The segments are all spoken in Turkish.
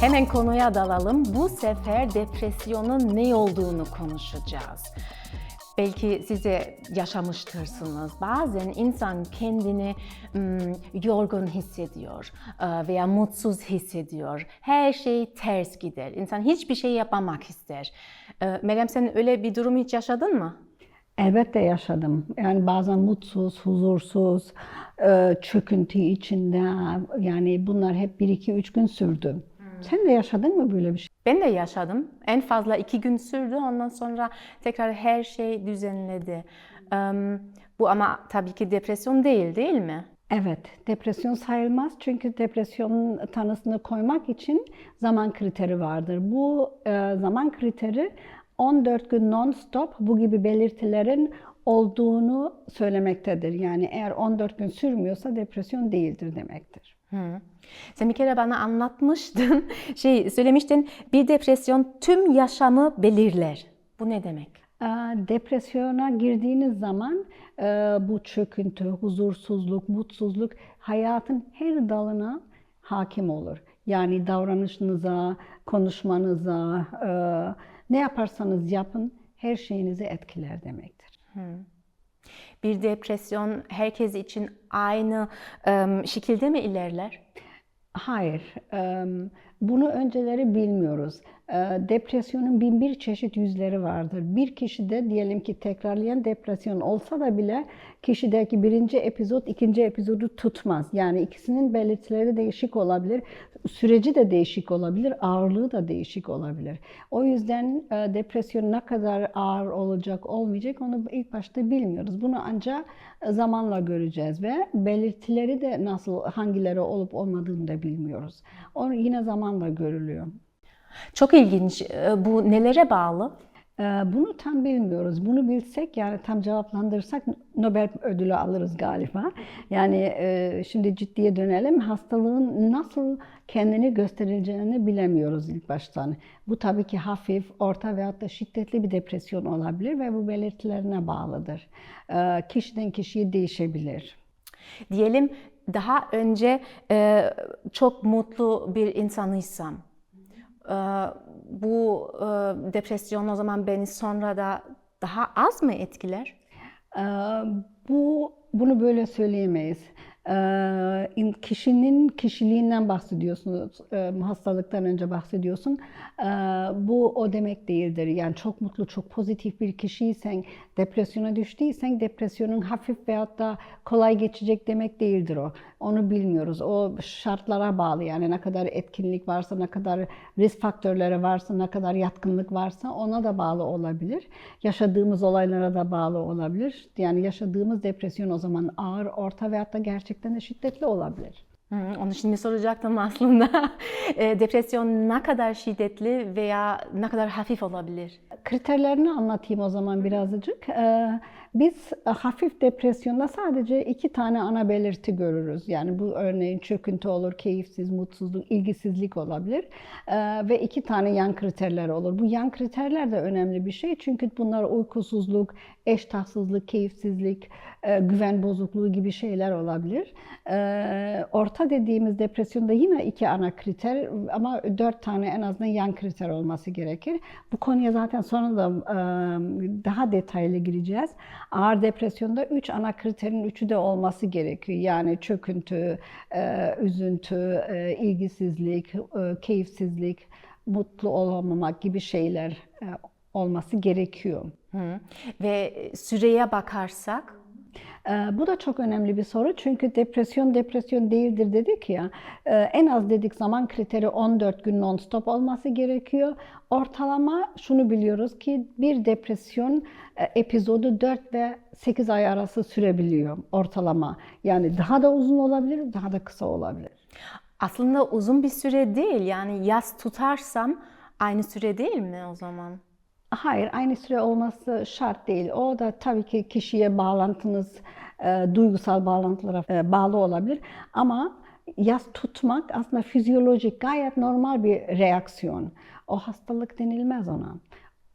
Hemen konuya dalalım. Bu sefer depresyonun ne olduğunu konuşacağız. Belki size yaşamıştırsınız. Bazen insan kendini ım, yorgun hissediyor e, veya mutsuz hissediyor. Her şey ters gider. İnsan hiçbir şey yapmamak ister. E, Meryem sen öyle bir durum hiç yaşadın mı? Elbette yaşadım. Yani bazen mutsuz, huzursuz, e, çöküntü içinde. Yani bunlar hep bir iki üç gün sürdü. Sen de yaşadın mı böyle bir şey? Ben de yaşadım. En fazla iki gün sürdü. Ondan sonra tekrar her şey düzenledi. Em, Bu ama tabii ki depresyon değil, değil mi? Evet, depresyon sayılmaz çünkü depresyonun tanısını koymak için zaman kriteri vardır. Bu e, zaman kriteri 14 gün non-stop bu gibi belirtilerin olduğunu söylemektedir. Yani eğer 14 gün sürmüyorsa depresyon değildir demektir. Hı. Sen bir kere bana anlatmıştın, şey söylemiştin, bir depresyon tüm yaşamı belirler. Bu ne demek? Depresyona girdiğiniz zaman e, bu çöküntü, huzursuzluk, mutsuzluk hayatın her dalına hakim olur. Yani davranışınıza, konuşmanıza, e, ne yaparsanız yapın her şeyinizi etkiler demektir. Bir depresyon herkes için aynı şekilde mi ilerler? Hayır, e, bunu önceleri bilmiyoruz. E, Depresyonun bin bir çeşit yüzleri vardır. Bir kişide diyelim ki tekrarlayan depresyon olsa da bile kişideki birinci epizod ikinci epizodu tutmaz. Yani ikisinin belirtileri değişik olabilir, süreci de değişik olabilir, ağırlığı da değişik olabilir. O yüzden e, depresyon ne kadar ağır olacak, olmayacak onu ilk başta bilmiyoruz. Bunu ancak zamanla göreceğiz ve belirtileri de nasıl, hangileri olup olmadığını da bilmiyoruz. O yine zamanla görülüyor. Çok ilginç. E, Bu nelere bağlı? Ee, Bunu tam bilmiyoruz. Bunu bilsek yani tam cevaplandırırsak Nobel ödülü alırız galiba. Yani e, şimdi ciddiye dönelim. Hastalığın nasıl kendini göstereceğini bilemiyoruz ilk baştan. Bu tabii ki hafif, orta veyahut da şiddetli bir depresyon olabilir ve bu belirtilerine bağlıdır. Ee, Kişiden kişiye değişebilir. Diyelim daha önce e, çok mutlu bir insanıysam, e, bu e, depresyon o zaman beni sonra da daha az mı etkiler? Ee, Bu bunu böyle söyleyemeyiz. İn- Kişinin kişiliğinden bahsediyorsunuz, hastalıktan önce bahsediyorsun. Bu o demek değildir. Yani çok mutlu, çok pozitif bir kişiysen, depresyona düştüysen, depresyonun hafif veyahut da kolay geçecek demek değildir o. Onu bilmiyoruz. O şartlara bağlı yani ne kadar etkinlik varsa, ne kadar risk faktörleri varsa, ne kadar yatkınlık varsa ona da bağlı olabilir. Yaşadığımız olaylara da bağlı olabilir. Yani yaşadığımız depresyon o zaman ağır, orta veyahut da gerçekten de şiddetli olabilir. Hı, onu şimdi soracaktım aslında. E, depresyon ne kadar şiddetli veya ne kadar hafif olabilir? Kriterlerini anlatayım o zaman birazcık. Ee, Biz hafif depresyonda sadece iki tane ana belirti görürüz. Yani bu örneğin çöküntü olur, keyifsiz, mutsuzluk, ilgisizlik olabilir. Ee, Ve iki tane yan kriterler olur. Bu yan kriterler de önemli bir şey. Çünkü bunlar uykusuzluk, eştahsızlık, keyifsizlik, e, güven bozukluğu gibi şeyler olabilir. Ee, Orta dediğimiz depresyonda yine iki ana kriter ama dört tane en azından yan kriter olması gerekir. Bu konuya zaten sonra da e, daha detaylı gireceğiz. Ağır depresyonda üç ana kriterin üçü de olması gerekiyor. Yani çöküntü, e, üzüntü, e, ilgisizlik, e, keyifsizlik, mutlu olamamak gibi şeyler e, olması gerekiyor. Hı. Ve süreye bakarsak, Ee, Bu da çok önemli bir soru çünkü depresyon depresyon değildir dedik ya. Ee, En az dedik zaman kriteri 14 gün non-stop olması gerekiyor. Ortalama şunu biliyoruz ki bir depresyon e, epizodu 4 ve 8 ay arası sürebiliyor ortalama. Yani daha da uzun olabilir, daha da kısa olabilir. aslında uzun bir süre değil. Yani yaz tutarsam aynı süre değil mi o zaman? Hayır, aynı süre olması şart değil. O da tabii ki kişiye bağlantınız, e, duygusal bağlantılara e, bağlı olabilir. Ama yas tutmak aslında fizyolojik, gayet normal bir reaksiyon. O hastalık denilmez ona.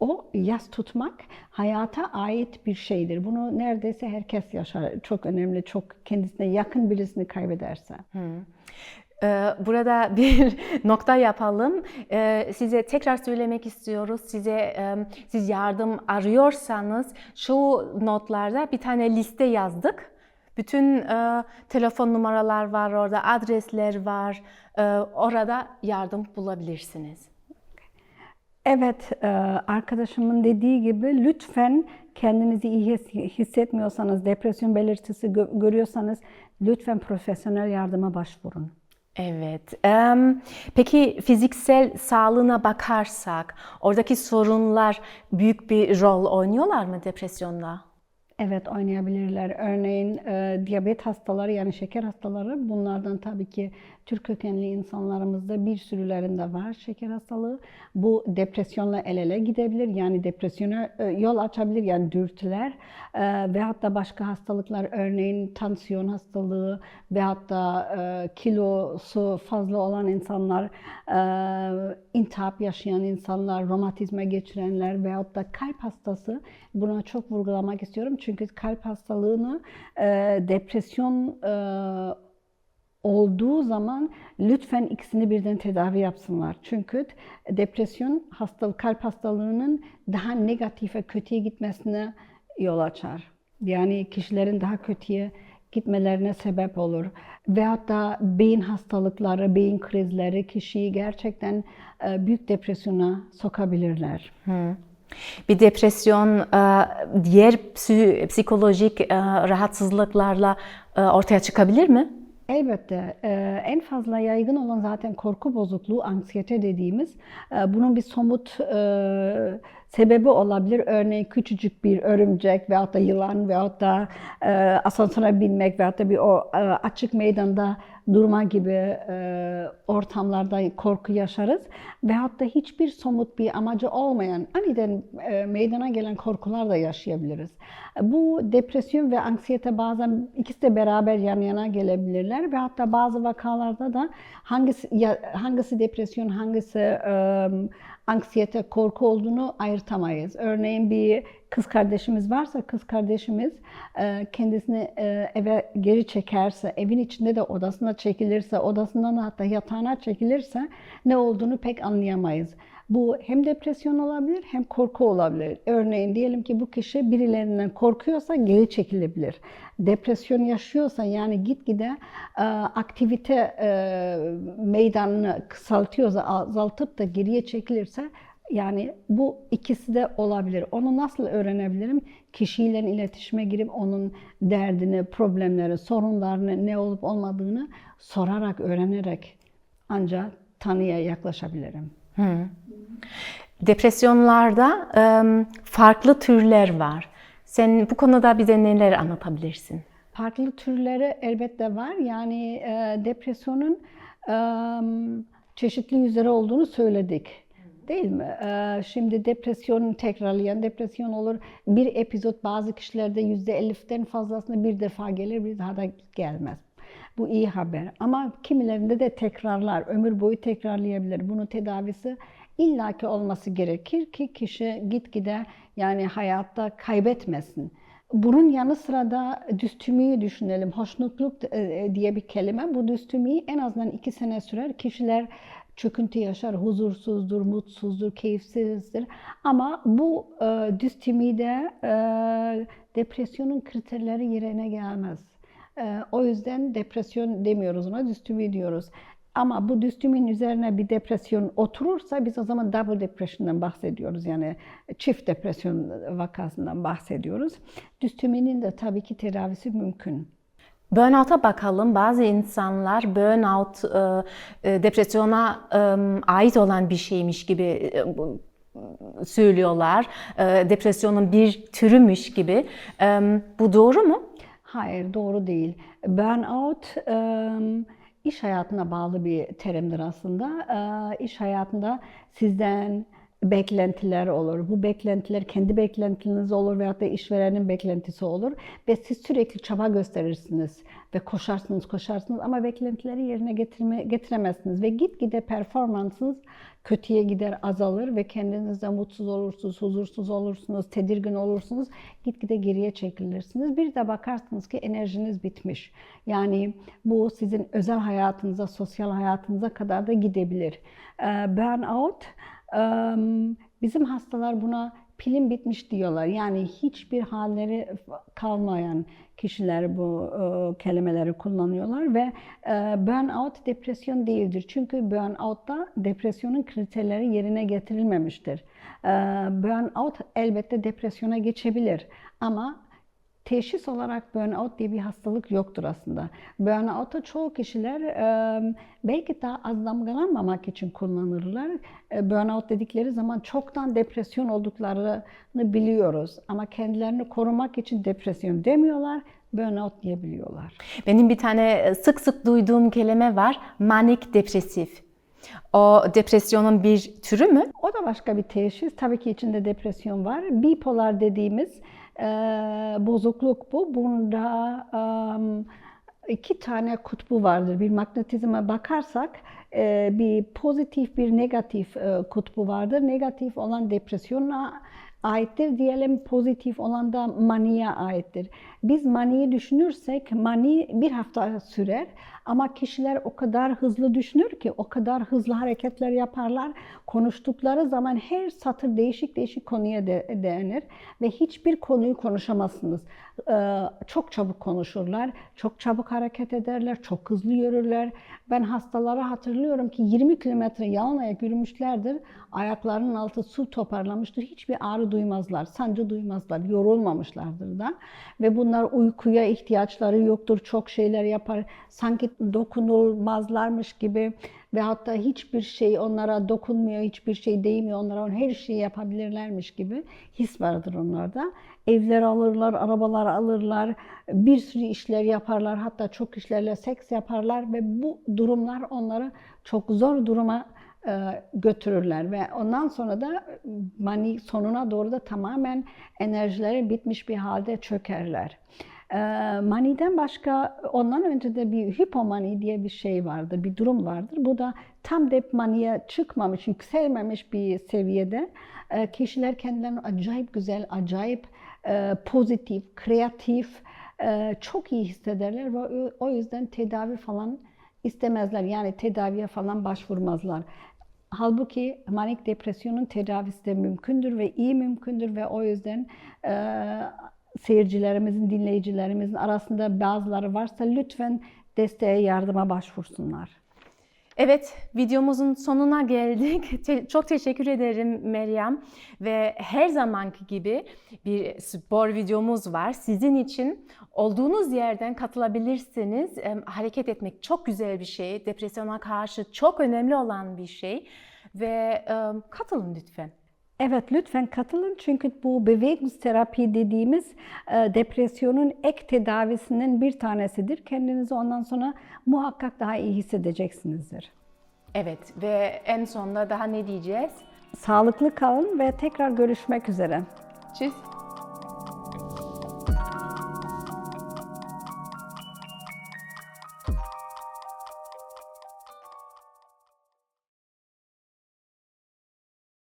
O yas tutmak hayata ait bir şeydir. Bunu neredeyse herkes yaşar. Çok önemli, çok kendisine yakın birisini kaybederse. Ee, Burada bir nokta yapalım. Ee, Size tekrar söylemek istiyoruz. Size siz yardım arıyorsanız şu notlarda bir tane liste yazdık. Bütün e, telefon numaralar var orada, adresler var. E, Orada yardım bulabilirsiniz. Evet, e, arkadaşımın dediği gibi lütfen kendinizi iyi his- hissetmiyorsanız, depresyon belirtisi gö- görüyorsanız lütfen profesyonel yardıma başvurun. Evet. Peki fiziksel sağlığına bakarsak oradaki sorunlar büyük bir rol oynuyorlar mı depresyonda? Evet oynayabilirler. Örneğin e, diyabet hastaları yani şeker hastaları bunlardan tabii ki Türk kökenli insanlarımızda bir sürülerinde var şeker hastalığı. Bu depresyonla el ele gidebilir. Yani depresyona e, yol açabilir yani dürtüler e, veyahut da başka hastalıklar örneğin tansiyon hastalığı veyahut da e, kilosu fazla olan insanlar, intihap yaşayan insanlar, romatizma geçirenler veyahut da kalp hastası buna çok vurgulamak istiyorum. Çünkü kalp hastalığını depresyon olduğu zaman lütfen ikisini birden tedavi yapsınlar. Çünkü depresyon hastalık, kalp hastalığının daha negatife, kötüye gitmesine yol açar. Yani kişilerin daha kötüye gitmelerine sebep olur. Veyahut da beyin hastalıkları, beyin krizleri kişiyi gerçekten e, büyük depresyona sokabilirler. Bir depresyon e, diğer psi- psikolojik e, rahatsızlıklarla ortaya çıkabilir mi? Elbette e, en fazla yaygın olan zaten korku bozukluğu, anksiyete dediğimiz. E, Bunun bir somut e, sebebi olabilir. Örneğin küçücük bir örümcek veyahut da yılan veyahut da e, asansöre binmek veyahut da bir o e, açık meydanda durma gibi e, ortamlarda korku yaşarız. Veyahut da hiçbir somut bir amacı olmayan aniden e, meydana gelen korkular da yaşayabiliriz. Bu depresyon ve anksiyete bazen ikisi de beraber yan yana gelebilirler ve hatta bazı vakalarda da hangisi ya, hangisi depresyon, hangisi e, anksiyete, korku olduğunu ayırtamayız. Örneğin bir kız kardeşimiz varsa kız kardeşimiz e, kendisini e, eve geri çekerse, evin içinde de odasına çekilirse, odasından da hatta yatağına çekilirse ne olduğunu pek anlayamayız. Bu hem depresyon olabilir hem korku olabilir. Örneğin diyelim ki bu kişi birilerinden korkuyorsa geri çekilebilir. Depresyon yaşıyorsa yani gitgide e, aktivite e, meydanını kısaltıyorsa, azaltıp da geriye çekilirse yani bu ikisi de olabilir. Onu nasıl öğrenebilirim? Kişiyle iletişime girip onun derdini, problemleri, sorunlarını, ne olup olmadığını sorarak, öğrenerek ancak tanıya yaklaşabilirim. Depresyonlarda e, farklı türler var. Sen bu konuda bize neler anlatabilirsin? Farklı türleri elbette var. Yani e, depresyonun çeşitli yüzleri olduğunu söyledik. Değil mi? E, şimdi depresyon tekrarlayan depresyon olur. Bir epizod bazı kişilerde yüzde eliften fazlasını bir defa gelir, bir daha da gelmez. Bu iyi haber. Ama kimilerinde de tekrarlar, ömür boyu tekrarlayabilir. Bunun tedavisi illaki olması gerekir ki kişi gitgide yani hayatta kaybetmesin. Bunun yanı sıra da düstümiyi düşünelim. Hoşnutluk e, diye bir kelime. Bu düstümiyi en azından iki sene sürer. Kişiler çöküntü yaşar, huzursuzdur, mutsuzdur, keyifsizdir. Ama bu e, düstimide e, depresyonun kriterleri yerine gelmez. E, o yüzden depresyon demiyoruz ona, düstümi diyoruz. Ama bu düstümün üzerine bir depresyon oturursa biz o zaman double depression'dan bahsediyoruz. Yani çift depresyon vakasından bahsediyoruz. Düstüminin de tabii ki tedavisi mümkün. Burnout'a bakalım. Bazı insanlar burnout e, e, depresyona e, ait olan bir şeymiş gibi söylüyorlar. Depresyonun bir türümüş gibi. Bu doğru mu? Hayır, doğru değil. Burnout iş hayatına bağlı bir terimdir aslında. İş hayatında sizden beklentiler olur. Bu beklentiler kendi beklentiniz olur veyahut da işverenin beklentisi olur ve siz sürekli çaba gösterirsiniz ve koşarsınız koşarsınız ama beklentileri yerine getirme, getiremezsiniz ve gitgide performansınız kötüye gider, azalır ve kendinizde mutsuz olursunuz, huzursuz olursunuz, tedirgin olursunuz. Gitgide geriye çekilirsiniz. Bir de bakarsınız ki enerjiniz bitmiş. Yani bu sizin özel hayatınıza, sosyal hayatınıza kadar da gidebilir. Burnout, em, bizim hastalar buna pilim bitmiş diyorlar. Yani hiçbir halleri kalmayan kişiler bu e, kelimeleri kullanıyorlar ve e, burnout depresyon değildir. Çünkü burnout'ta depresyonun kriterleri yerine getirilmemiştir. Burnout elbette depresyona geçebilir ama Teşhis olarak burnout diye bir hastalık yoktur aslında. Burnout'u çoğu kişiler e, belki daha az damgalanmamak için kullanırlar. E, Burnout dedikleri zaman çoktan depresyon olduklarını biliyoruz. Ama kendilerini korumak için depresyon demiyorlar, burnout diyebiliyorlar. Benim bir tane sık sık duyduğum kelime var. Manik depresif. O depresyonun bir türü mü? O da başka bir teşhis. Tabii ki içinde depresyon var. Bipolar dediğimiz e, bozukluk bu. Bunda e, iki tane kutbu vardır. Bir magnetizme bakarsak e, bir pozitif bir negatif e, kutbu vardır. Negatif olan depresyona aittir. Diyelim pozitif olan da maniye aittir. Biz maniyi düşünürsek mani bir hafta sürer ama kişiler o kadar hızlı düşünür ki o kadar hızlı hareketler yaparlar. Konuştukları zaman her satır değişik değişik konuya de, değinir ve hiçbir konuyu konuşamazsınız. Ee, çok çabuk konuşurlar, çok çabuk hareket ederler, çok hızlı yürürler. Ben hastalara hatırlıyorum ki 20 kilometre yalan ayak yürümüşlerdir. Ayaklarının altı su toparlamıştır. Hiçbir ağrı duymazlar, sancı duymazlar, yorulmamışlardır da. Ve bunlar uykuya ihtiyaçları yoktur, çok şeyler yapar. Sanki dokunulmazlarmış gibi ve hatta hiçbir şey onlara dokunmuyor, hiçbir şey değmiyor onlara, her şeyi yapabilirlermiş gibi his vardır onlarda. Evler alırlar, arabalar alırlar, bir sürü işler yaparlar, hatta çok işlerle seks yaparlar ve bu durumlar onları çok zor duruma götürürler ve ondan sonra da mani sonuna doğru da tamamen enerjileri bitmiş bir halde çökerler. E, maniden başka ondan önce de bir hipomani diye bir şey vardır, bir durum vardır. Bu da tam dep maniye çıkmamış, yükselmemiş bir seviyede e, kişiler kendilerini acayip güzel, acayip e, pozitif, kreatif, e, çok iyi hissederler ve o yüzden tedavi falan istemezler. Yani tedaviye falan başvurmazlar. Halbuki manik depresyonun tedavisi de mümkündür ve iyi mümkündür ve o yüzden e, seyircilerimizin, dinleyicilerimizin arasında bazıları varsa lütfen desteğe, yardıma başvursunlar. Evet, videomuzun sonuna geldik. Te- çok teşekkür ederim Meryem. Ve her zamanki gibi bir spor videomuz var. Sizin için olduğunuz yerden katılabilirsiniz. Em, Hareket etmek çok güzel bir şey. Depresyona karşı çok önemli olan bir şey. Ve em, katılın lütfen. Evet lütfen katılın çünkü bu bewegungsterapi dediğimiz e, depresyonun ek tedavisinin bir tanesidir. Kendinizi ondan sonra muhakkak daha iyi hissedeceksinizdir. Evet ve en sonunda daha ne diyeceğiz? Sağlıklı kalın ve tekrar görüşmek üzere. Tschüss.